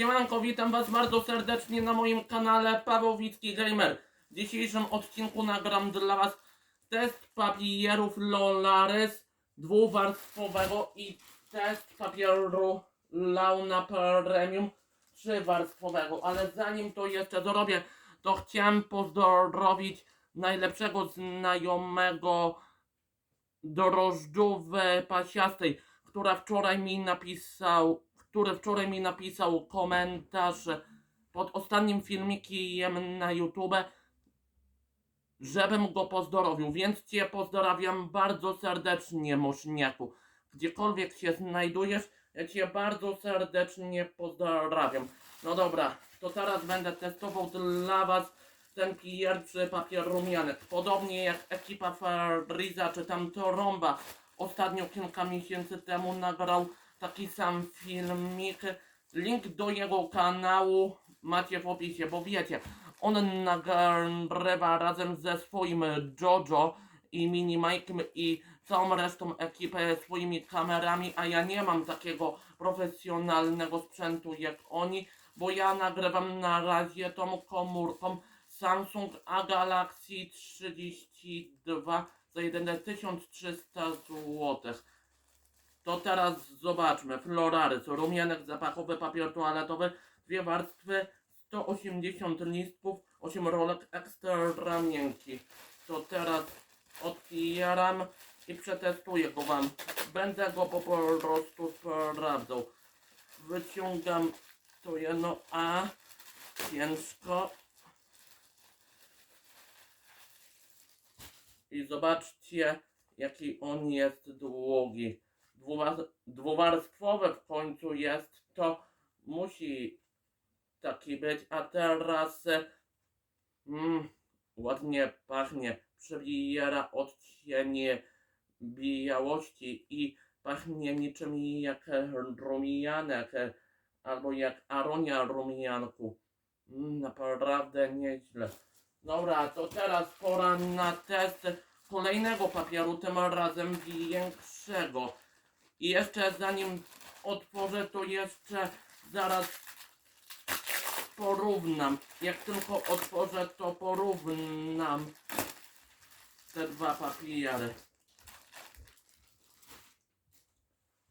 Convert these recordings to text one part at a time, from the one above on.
Siemanko, witam was bardzo serdecznie na moim kanale Pawłowicki Gamer. W dzisiejszym odcinku nagram dla was test papierów Lolaris dwuwarstwowego i test papieru Launa Premium trzywarstwowego. Ale zanim to jeszcze zrobię, to chciałem pozdrowić najlepszego znajomego drożdżówy pasiastej, która wczoraj mi napisał, który wczoraj mi napisał komentarz pod ostatnim filmikiem na YouTube, żebym go pozdrowił, więc Cię pozdrawiam bardzo serdecznie, moszniaku. Gdziekolwiek się znajdujesz, ja Cię bardzo serdecznie pozdrawiam. No dobra, to teraz będę testował dla Was ten pierwszy papier rumianek. Podobnie jak ekipa Fariza czy tam Toromba ostatnio kilka miesięcy temu nagrał taki sam filmik. Link do jego kanału macie w opisie, bo wiecie, on nagrywa razem ze swoim Jojo i Mini Mike'em i całą resztą ekipę swoimi kamerami, a ja nie mam takiego profesjonalnego sprzętu jak oni, bo ja nagrywam na razie tą komórką Samsung A Galaxy 32 za jedyne 1300 zł. To teraz zobaczmy. Florary, co rumianek zapachowy, papier toaletowy, dwie warstwy, 180 listków, 8 rolek ekstra miękki. To teraz otwieram i przetestuję go wam. Będę go po prostu sprawdzał. Wyciągam to jedno A, ciężko. I zobaczcie, jaki on jest długi. Dwuwa- Dwuwarstwowy w końcu jest, to musi taki być. A teraz mm, ładnie pachnie. Przybiera odcienie białości i pachnie niczym jak rumianek albo jak aronia rumianku. Mm, naprawdę nieźle. Dobra, to teraz pora na test kolejnego papieru, tym razem większego. I jeszcze zanim otworzę, to jeszcze zaraz porównam. Jak tylko otworzę, to porównam te dwa papiery.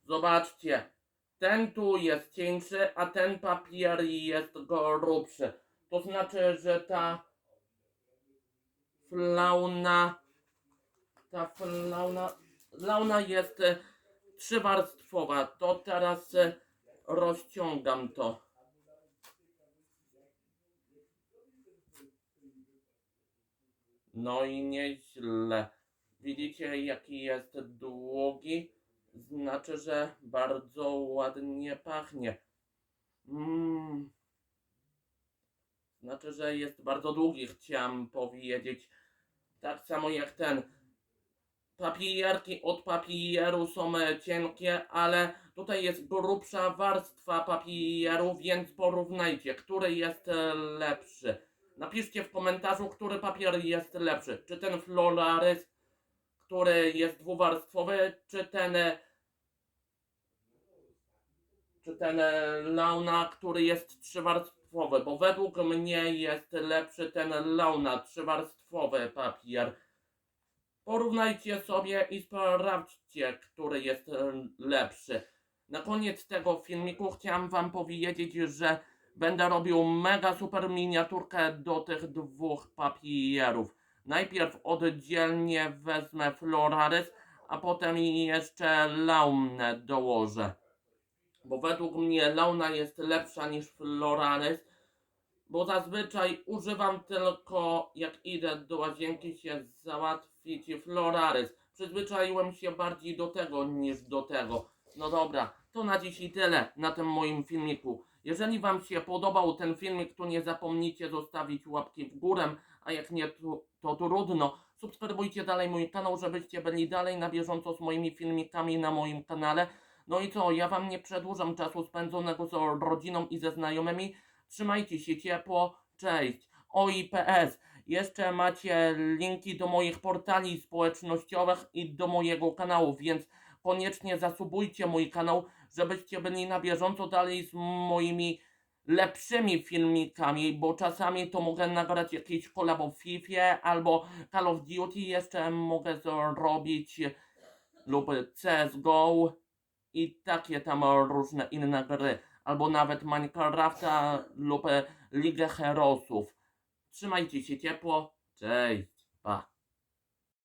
Zobaczcie, ten tu jest cieńszy, a ten papier jest grubszy. To znaczy, że ta flauna, ta flauna, launa jest trzywarstwowa. To teraz e, rozciągam to. No i nieźle. Widzicie jaki jest długi? Znaczy, że bardzo ładnie pachnie. Mmm. Znaczy, że jest bardzo długi, chciałem powiedzieć. Tak samo jak ten. Papierki od papieru są e, cienkie, ale tutaj jest grubsza warstwa papieru, więc porównajcie, który jest e, lepszy. Napiszcie w komentarzu, który papier jest lepszy. Czy ten Flolaris, który jest dwuwarstwowy, czy ten e, czy ten Launa, który jest trzywarstwowy, bo według mnie jest lepszy ten Launa, trzywarstwowy papier. Porównajcie sobie i sprawdźcie, który jest e, lepszy. Na koniec tego filmiku chciałem wam powiedzieć, że będę robił mega super miniaturkę do tych dwóch papierów. Najpierw oddzielnie wezmę Floraris, a potem jeszcze Launę dołożę bo według mnie Launa jest lepsza niż Floraris, bo zazwyczaj używam tylko jak idę do łazienki się załatwić Floraris. Przyzwyczaiłem się bardziej do tego niż do tego. No dobra, to na dziś i tyle na tym moim filmiku. Jeżeli Wam się podobał ten filmik, to nie zapomnijcie zostawić łapki w górę, a jak nie, to, to trudno. Subskrybujcie dalej mój kanał, żebyście byli dalej na bieżąco z moimi filmikami na moim kanale. No i co, ja wam nie przedłużam czasu spędzonego z rodziną i ze znajomymi. Trzymajcie się ciepło, cześć. OIPS. Jeszcze macie linki do moich portali społecznościowych i do mojego kanału, więc koniecznie zasubujcie mój kanał, żebyście byli na bieżąco dalej z moimi lepszymi filmikami, bo czasami to mogę nagrać jakiś kolab w FIFA albo Call of Duty jeszcze mogę zrobić lub CSGO i takie tam różne inne gry, albo nawet Minecrafta lub Ligę Heroesów. Trzymajcie się ciepło, cześć, pa.